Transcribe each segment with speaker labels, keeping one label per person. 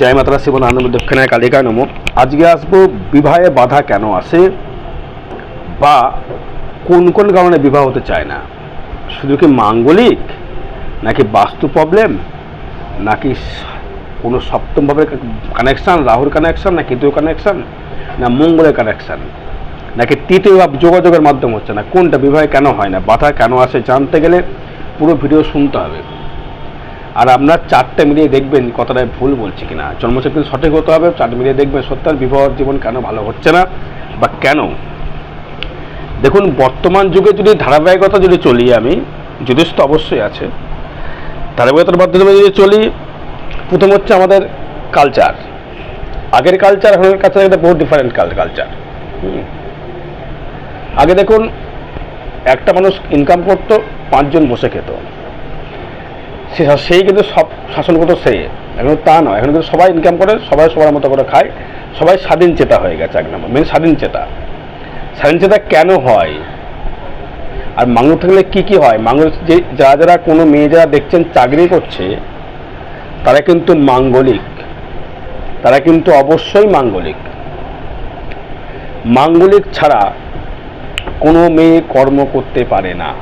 Speaker 1: জয় মাতারা শিবন আনন্দ দক্ষিণায় কালিকা নম। আজকে আসব বিবাহে বাধা কেন আসে? বা কোন কোন কারণে বিবাহ হতে চায় না? শুধু কি মাঙ্গলিক? নাকি বাস্তু প্রবলেম নাকি কোনো সপ্তমভাবে কানেকশান রাহুর কানেকশান না কেতু কানেকশান না মঙ্গলের কানেকশান নাকি তৃতীয় ভাব যোগাযোগের মাধ্যম হচ্ছে না? কোনটা বিবাহে কেন হয় না? বাধা কেন আসে জানতে গেলে পুরো ভিডিও শুনতে হবে। আর আপনার চারটে মিলিয়ে দেখবেন কতটা ভুল বলছি কিনা। জন্মচক্র সঠিক হতে হবে, চারটে মিলিয়ে দেখবেন সত্যার বিবাহ জীবন কেন ভালো হচ্ছে না বা কেন? দেখুন, বর্তমান যুগে যদি ধারাবাহিকতা যদি চলি আমি যথেষ্ট তো অবশ্যই আছে, ধারাবাহিকতার মাধ্যমে যদি চলি, প্রথম হচ্ছে আমাদের কালচার আগের কালচার এখনের কালচার একটা বহু ডিফারেন্ট কালচার আগে দেখুন, একটা মানুষ ইনকাম করতো, পাঁচজন বসে খেত। সে সেই কিন্তু সব শাসন করতো সেই এখন তা নয়। এখন কিন্তু সবাই ইনকাম করে, সবাই সবার মতো করে খায়। সবাই স্বাধীন চেতা হয়ে গেছে এক নম্বর মেন স্বাধীন চেতা। স্বাধীন চেতা কেন হয়? আর মাঙ্গল থাকলে কি কি হয়? মাঙ্গল যে, যারা যারা কোনো মেয়ে যারা দেখছেন চাকরি করছে, তারা কিন্তু মাঙ্গলিক। তারা কিন্তু অবশ্যই মাঙ্গলিক। মাঙ্গলিক ছাড়া কোনো মেয়ে কর্ম করতে পারে না।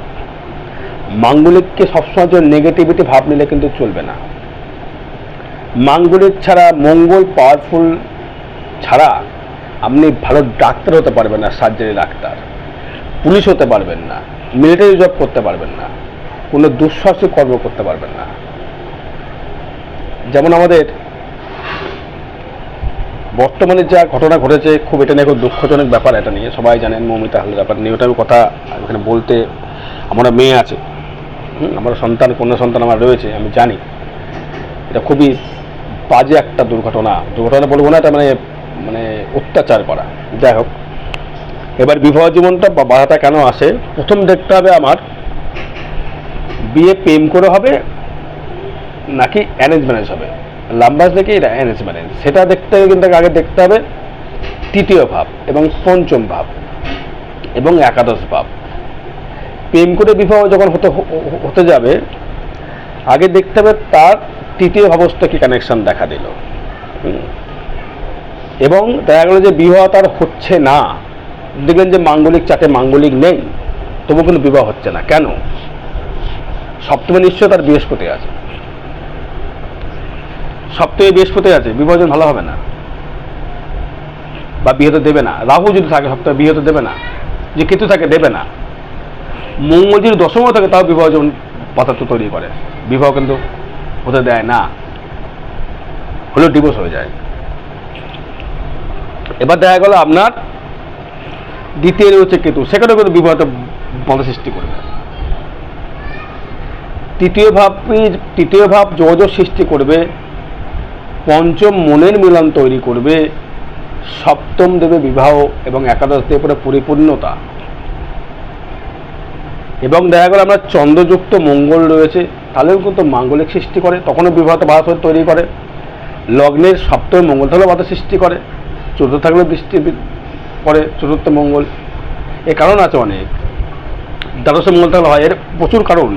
Speaker 1: মাঙ্গলিককে সবসময় জন্য নেগেটিভিটি ভাব নিলে কিন্তু চলবে না। মাঙ্গলিক ছাড়া, মঙ্গল পাওয়ারফুল ছাড়া আপনি ভালো ডাক্তার হতে পারবেন না সার্জারি ডাক্তার। পুলিশ হতে পারবেন না মিলিটারি জব করতে পারবেন না, কোনো দুঃসাহসিক কর্ম করতে পারবেন না। যেমন আমাদের বর্তমানে যা ঘটনা ঘটেছে, খুব এটা নিয়ে খুব দুঃখজনক ব্যাপার এটা নিয়ে। সবাই জানেন মৌমিতা হালের ব্যাপার নিয়ে। ওটা আমি কথা এখানে বলতে আমার মেয়ে আছে। আমার সন্তান কন্যা সন্তান আমার রয়েছে, আমি জানি। এটা খুবই বাজে একটা দুর্ঘটনা। দুর্ঘটনা বলব না, এটা মানে মানে অত্যাচার করা। যাই হোক, এবার বিবাহ জীবনটা বা বাধাটা কেন আসে? প্রথম দেখতে হবে আমার, বিয়ে প্রেম করে হবে, নাকি অ্যারেঞ্জ ম্যারেজ হবে? লাম্বাস দেখে এটা অ্যারেঞ্জ ম্যারেজ সেটা দেখতে হবে কিন্তু আগে দেখতে হবে। তৃতীয় ভাব এবং পঞ্চম ভাব এবং একাদশ ভাব। প্রেম করে বিবাহ যখন হতে হতে যাবে, আগে দেখতে হবে তার তৃতীয় ভাবস্থ কি কানেকশন দেখা দিল। এবং দেখা গেলো যে বিবাহ তার হচ্ছে না। দেখবেন যে মাঙ্গলিক চাটে মাঙ্গলিক নেই, তবু কিন্তু বিবাহ হচ্ছে না। কেন? সপ্তমে নিশ্চয় তার বৃহস্পতি আছে। সপ্তমে বৃহস্পতি আছে যেন ভালো হবে না, বা বিয়ে তো দেবে না। রাহু যদি থাকে সপ্তাহে বিয়ে তো দেবে না। যে কেতু থাকে, দেবে না। যদি দশমও থাকে, তাও বিবাহ যেমন পাতাত্ব তৈরি করে। বিবাহ কিন্তু হতে দেয় না, হলেও ডিভোর্স হয়ে যায়। এবার দেখা গেল আপনার দ্বিতীয় হচ্ছে কেতু। সেখানেও কিন্তু বিবাহটা বাধা সৃষ্টি করবে। তৃতীয় ভাব তৃতীয় ভাব যোগাযোগ সৃষ্টি করবে, পঞ্চম মনের মিলন তৈরি করবে, সপ্তম দেবে বিবাহ এবং একাদশ দেবে পরিপূর্ণতা। এবং দেখা গেল আমরা চন্দ্রযুক্ত মঙ্গল রয়েছে, তাহলেও কিন্তু মাঙ্গলিক সৃষ্টি করে, তখনও বিবাহতে বাধা তৈরি করে। লগ্নের সপ্তম মঙ্গল থাকলেও বাধা সৃষ্টি করে, চতুর্থ থাকলেও বৃষ্টি করে, চতুর্থ মঙ্গল। এ কারণ আছে অনেক। দ্বাদশে মঙ্গল থাকলে হয়, এর প্রচুর কারণ।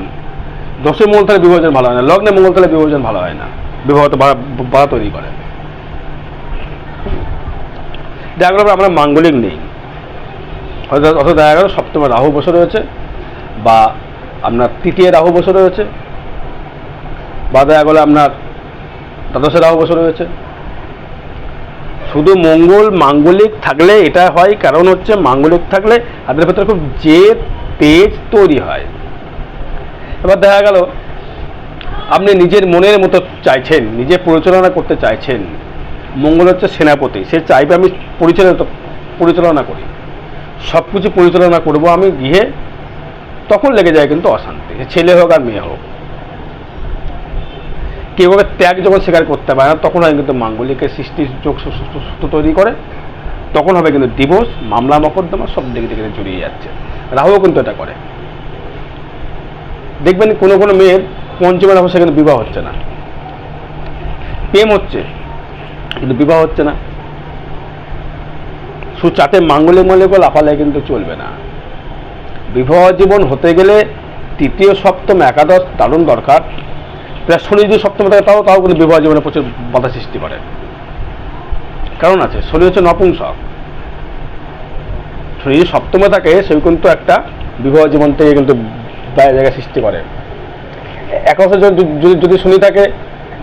Speaker 1: দশে মঙ্গল থাকলে বিভাজন ভালো হয় না, লগ্নে মঙ্গল থাকলে বিভাজন ভালো হয় না, বিবাহতে বাধা তৈরি করে। দেখা গেল আমরা মাঙ্গলিক নেই। অথবা দেখা গেল সপ্তমে রাহু বসে রয়েছে বা আপনার তৃতীয় রাহু বসে রয়েছে, বা দেখা গেলো আপনার দ্বাদশে রাহু বসে রয়েছে। শুধু মঙ্গল, মাঙ্গলিক থাকলে এটা হয়, কারণ হচ্ছে মাঙ্গলিক থাকলে তাদের ভেতরে খুব জেদ, তেজ তৈরি হয়। এবার দেখা গেল, আপনি নিজের মনের মতো চাইছেন, নিজে পরিচালনা করতে চাইছেন। মঙ্গল হচ্ছে সেনাপতি, সে চাইবে আমি পরিচালিত, পরিচালনা করি। সব কিছু পরিচালনা করব আমি গৃহে তখন লেগে যায় কিন্তু অশান্তি ছেলে হোক আর মেয়ে হোক। কেউ ওকে ত্যাগ যখন স্বীকার করতে পারে না, তখন হয় কিন্তু মাঙ্গলিকের সৃষ্টি যোগ সূ- সূ- সূত্র তৈরি করে। তখন হবে কিন্তু ডিভোর্স মামলা, মকদ্দমা সব দিকে দিকে জড়িয়ে যাচ্ছে। রাহুও কিন্তু এটা করে। দেখবেন কোনো কোনো মেয়ের পঞ্চমের অবস্থা কিন্তু বিবাহ হচ্ছে না। প্রেম হচ্ছে, কিন্তু বিবাহ হচ্ছে না। সুচাটে মাঙ্গলিক মাঙ্গলিক লাফালে কিন্তু চলবে না। বিবাহ জীবন হতে গেলে তৃতীয় সপ্তম একাদশ দারুণ দরকার। শনি যদি সপ্তমে থাকে, তাও তাও কিন্তু বিবাহ জীবনে প্রচুর বাধা সৃষ্টি করে। কারণ আছে, শনি হচ্ছে নপুংসক। শনি যদি সপ্তমে থাকে সে কিন্তু একটা বিবাহ জীবন থেকে কিন্তু জায়গায় সৃষ্টি করে। একাদশে যদি যদি- শনি থাকে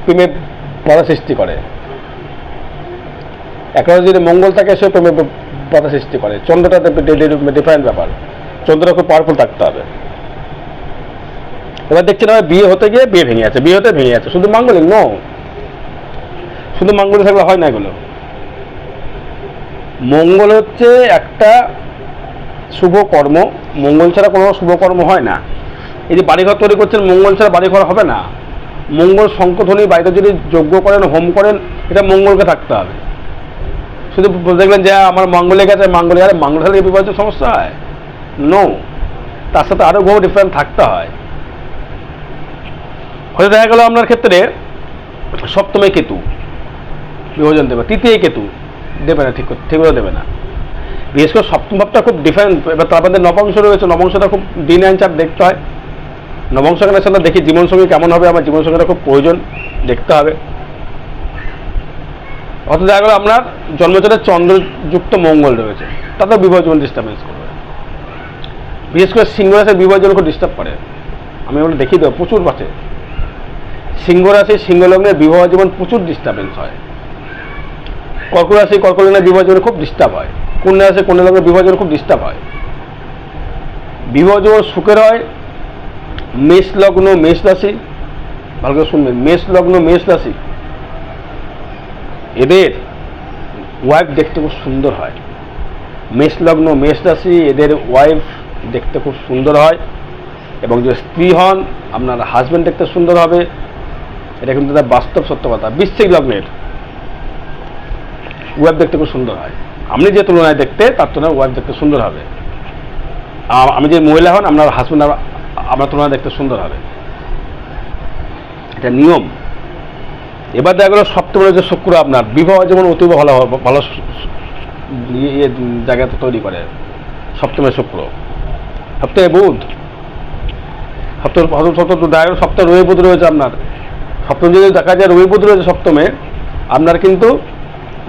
Speaker 1: প্রেমে বাধা সৃষ্টি করে। একাদশে যদি মঙ্গল থাকে সে প্রেমে বাধা সৃষ্টি করে। চন্দ্রটা ডিফারেন্ট ব্যাপার। চন্দ্রটা খুব পাওয়ারফুল থাকতে হবে। এবার দেখছি না বিয়ে হতে গিয়ে বিয়ে ভেঙে আছে বিয়ে হতে ভেঙে আছে শুধু মাঙ্গলিক নো শুধু মাঙ্গলিক থাকলে হয় না এগুলো। মঙ্গল হচ্ছে একটা শুভ কর্ম, মঙ্গল ছাড়া কোনো শুভ কর্ম হয় না। এই যে বাড়িঘর তৈরি করছেন, মঙ্গল ছাড়া বাড়িঘর হবে না। মঙ্গল শঙ্কধ্বনি বাড়িতে যদি যজ্ঞ করেন, হোম করেন, এটা মঙ্গলকে থাকতে হবে। শুধু দেখবেন যে, আমার মঙ্গলে গেছে, মঙ্গলে গেলে মঙ্গল হলে বিবাহ সমস্যা হয়। নো তার সাথে আরও বহু ডিফারেন্ট থাকতে হয়। হয়তো দেখা গেল আপনার ক্ষেত্রে সপ্তমে কেতু, বিভাজন দেবে, তৃতীয় কেতু দেবে না, ঠিক ঠিক করে দেবে না। বিশেষ করে সপ্তম ভাবটা খুব ডিফারেন্ট এবার তার মধ্যে নবংশ রয়েছে, নবংশটা খুব দিন চাপ দেখতে হয়। নবংশ কানেকশনটা দেখি জীবনসঙ্গী কেমন হবে, আমার জীবনসঙ্গীটা খুব প্রয়োজন, দেখতে হবে। অত দেখা গেলো আপনার জন্মচরে চন্দ্রযুক্ত মঙ্গল রয়েছে, তাতেও বিবাহ জীবন ডিস্টার্বেন্স করবে। বিশেষ করে সিংহ রাশির বিবাহ ডিস্টার্ব করে। আমি ওগুলো দেখিয়ে দেবো, প্রচুর বাঁচে সিংহ রাশি সিংহ লগ্নের বিবাহ জীবন প্রচুর ডিস্টার্বেন্স হয়। কর্ক রাশি, কর্ক লগ্নের বিবাহ জীবনে খুব ডিস্টার্ব হয়। কন্যা রাশি, কন্যা লগ্নের বিবাহ জীবনে খুব ডিস্টার্ব হয়। বিবাহ জীবন সুখের হয়। মেষ লগ্ন, মেষ রাশি। ভালো করে শুনবেন, মেষ লগ্ন, মেষ রাশি। এদের ওয়াইফ দেখতে খুব সুন্দর হয়। মেষ লগ্ন, মেষ রাশি, এদের ওয়াইফ দেখতে খুব সুন্দর হয়। এবং যে স্ত্রী হন, আপনার হাজব্যান্ড দেখতে সুন্দর হবে। এটা কিন্তু তার বাস্তব সত্য কথা। বৃশ্চিক লগ্নের ওয়েব দেখতে খুব সুন্দর হয়। আপনি যে তুলনায় দেখতে, তার তুলনায় ওয়েব দেখতে সুন্দর হবে। আমি যে মহিলা হন, আপনার হাজব্যান্ড আপনার তুলনায় দেখতে সুন্দর হবে। এটা নিয়ম। এবার দেখা গেল সপ্তমের যে শুক্র আপনার, বিবাহ যেমন অতীব ভালো ভালো ইয়ে ইয়ে জায়গাতে তৈরি করে সপ্তমের শুক্র সপ্তাহে বুধ। সপ্তম দেখা গেল সপ্তাহে রবি বুধ রয়েছে আপনার। সপ্তম যদি দেখা যায় রবি বুধ রয়েছে সপ্তমে, আপনার কিন্তু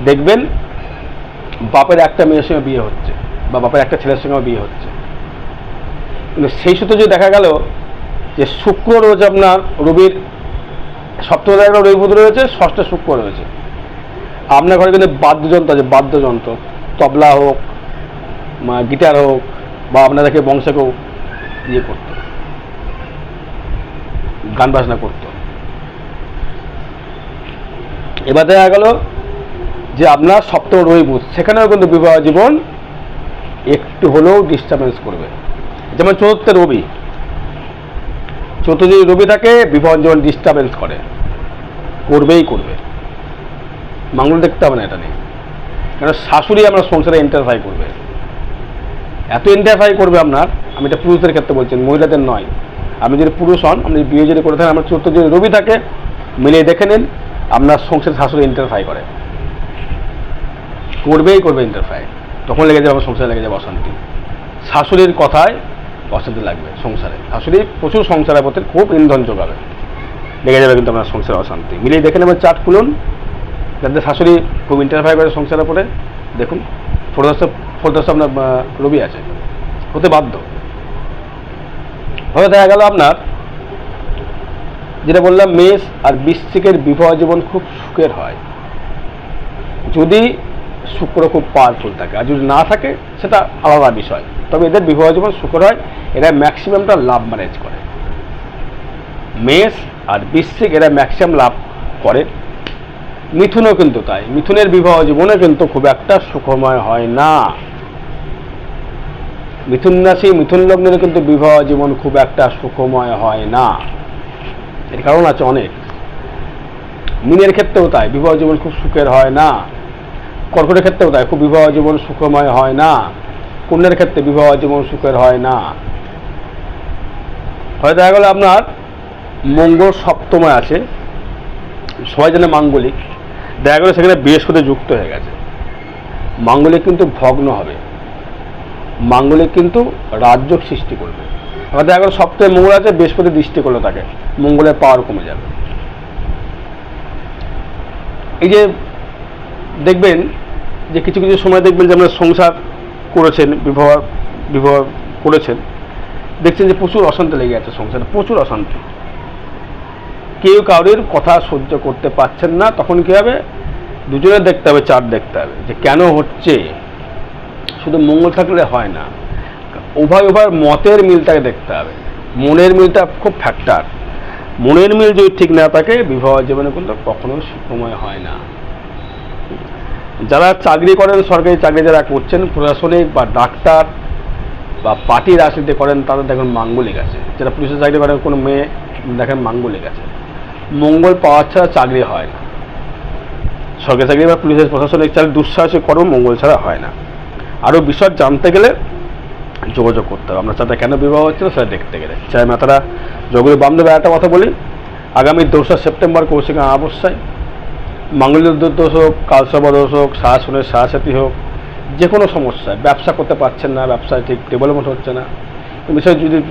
Speaker 1: দেখবেন বাপের একটা মেয়ের সঙ্গে বিয়ে হচ্ছে বা বাপের একটা ছেলের সঙ্গে বিয়ে হচ্ছে। কিন্তু সেই সূত্রে যদি দেখা গেল যে শুক্র রয়েছে আপনার রবির, সপ্তম গেল রবি বুধ রয়েছে, ষষ্ঠে শুক্র রয়েছে। আপনার ঘরে কিন্তু বাদ্যযন্ত্র আছে, বাদ্যযন্ত্র। তবলা হোক গিটার হোক বা আপনাদেরকে বংশকেও ইয়ে করতো গান বাজনা করতো। এবার দেখা গেল যে আপনার সপ্তম রবি বুধ, সেখানেও কিন্তু বিবাহ জীবন একটু হলেও ডিস্টারবেন্স করবে। যেমন চতুর্থ রবি চতুর্থ রবি থাকে, বিবাহ জীবন ডিস্টারবেন্স করে, করবেই করবে। মাঙ্গল দেখতে হবে না এটা নিয়ে। কেন? শাশুড়ি আপনার সংসারে ইন্টারফাই করবে। এত ইন্টারফাই করবে আপনার, আমি এটা পুরুষদের ক্ষেত্রে বলছি, মহিলাদের নয়। আপনি যদি পুরুষ হন, আপনি বিয়ে যদি করে থাকেন আমার চতুর্থ যদি রবি থাকে, মিলিয়ে দেখে নিন, আপনার সংসারে শাশুড়ি ইন্টারফাই করে। করবেই করবে ইন্টারফাই তখন লেগে যাবে আমার সংসারে লেগে যাবে অশান্তি। শাশুড়ির কথায় অশান্তি লাগবে সংসারে। শাশুড়ি প্রচুর সংসারের প্রতি খুব ইন্ধন যোগাবে। লেগে যাবে কিন্তু আপনার সংসারে অশান্তি। মিলিয়ে দেখে নেবেন, চাট খুলুন। যাতে শাশুড়ি খুব ইন্টারফাই করে সংসারের উপরে। দেখুন ফোরদশ ফোরদশ আপনার রবি আছে। হতে বাধ্য। হয়ে দেখা গেল আপনার, যেটা বললাম, মেষ আর বৃশ্চিকের বিবাহ জীবন খুব সুখের হয়। যদি শুক্র খুব পাওয়ারফুল থাকে, আর যদি না থাকে, সেটা আলাদা বিষয়। তবে এদের বিবাহ জীবন সুখের হয়, এরা ম্যাক্সিমামটা লাভ ম্যানেজ করে। মেষ আর বৃশ্চিক, এরা ম্যাক্সিমাম লাভ করে। মিথুনও কিন্তু তাই। মিথুনের বিবাহ জীবনে কিন্তু খুব একটা সুখময় হয় না। মিথুন রাশি মিথুন লগ্নের কিন্তু বিবাহ জীবন খুব একটা সুখময় হয় না। এর কারণ আছে অনেক। মিনের ক্ষেত্রেও তাই, বিবাহ জীবন খুব সুখের হয় না। কর্কটের ক্ষেত্রেও তাই, খুব বিবাহ জীবন সুখময় হয় না। কন্যার ক্ষেত্রে বিবাহ জীবন সুখের হয় না। হয়তো দেখা গেলো আপনার মঙ্গল সপ্তমে আছে। সবাই জানে মাঙ্গলিক। দেখা গেলো সেখানে বৃহস্পতি যুক্ত হয়ে গেছে। মাঙ্গলিক কিন্তু ভগ্ন হবে। মাঙ্গলিক কিন্তু রাজ্য সৃষ্টি করবে। আবার এখন সপ্তাহে মঙ্গল আছে, বৃহস্পতি দৃষ্টি করল তাকে, মঙ্গলের পাওয়ার কমে যাবে। এই যে দেখবেন যে কিছু কিছু সময় দেখবেন যে আমরা সংসার করেছেন, বিবাহ বিবাহ করেছেন, দেখছেন যে প্রচুর অশান্তি লেগে আছে সংসারে, প্রচুর অশান্তি। কেউ কারোর কথা সহ্য করতে পারছেন না, তখন কী হবে? দুজনে দেখতে হবে, চার দেখতে হবে, যে কেন হচ্ছে? শুধু মঙ্গল থাকলে হয় না। উভয় উভয় মতের মিলটাকে দেখতে হবে। মনের মিলটা খুব ফ্যাক্টার মনের মিল যদি ঠিক না থাকে, বিবাহ জীবনে কিন্তু কখনো সুখময় হয় না। যারা চাকরি করেন, সরকারি চাকরি যারা করছেন, প্রশাসনিক বা ডাক্তার বা পার্টি রাজনীতি করেন, তাদের দেখেন মাঙ্গলিক আছে। যারা পুলিশের চাকরি করেন, কোনো মেয়ে দেখেন মাঙ্গলিক আছে। মঙ্গল পাওয়া ছাড়া চাকরি হয় না। সরকারি চাকরি বা পুলিশের প্রশাসনিক চাকরি দুঃসাহসিক কর্ম মঙ্গল ছাড়া হয় না। আরও বিষয় জানতে গেলে যোগাযোগ করতে হবে। আপনার সাথে কেন বিবাহ হচ্ছিল সেটা দেখতে গেলে। চাই মাতারা জগুলি বামদেব একটা কথা বলি। আগামী দোসরা সেপ্টেম্বর কৌশিক অমাবস্যায়। মাঙ্গলিক দোষ হোক কালসভা দোষ হোক, শাসনের সাহাসাথী হোক যে কোনো সমস্যায়। ব্যবসা করতে পারছেন না, ব্যবসায় ঠিক ডেভেলপমেন্ট হচ্ছে না। বিষয়ে যদি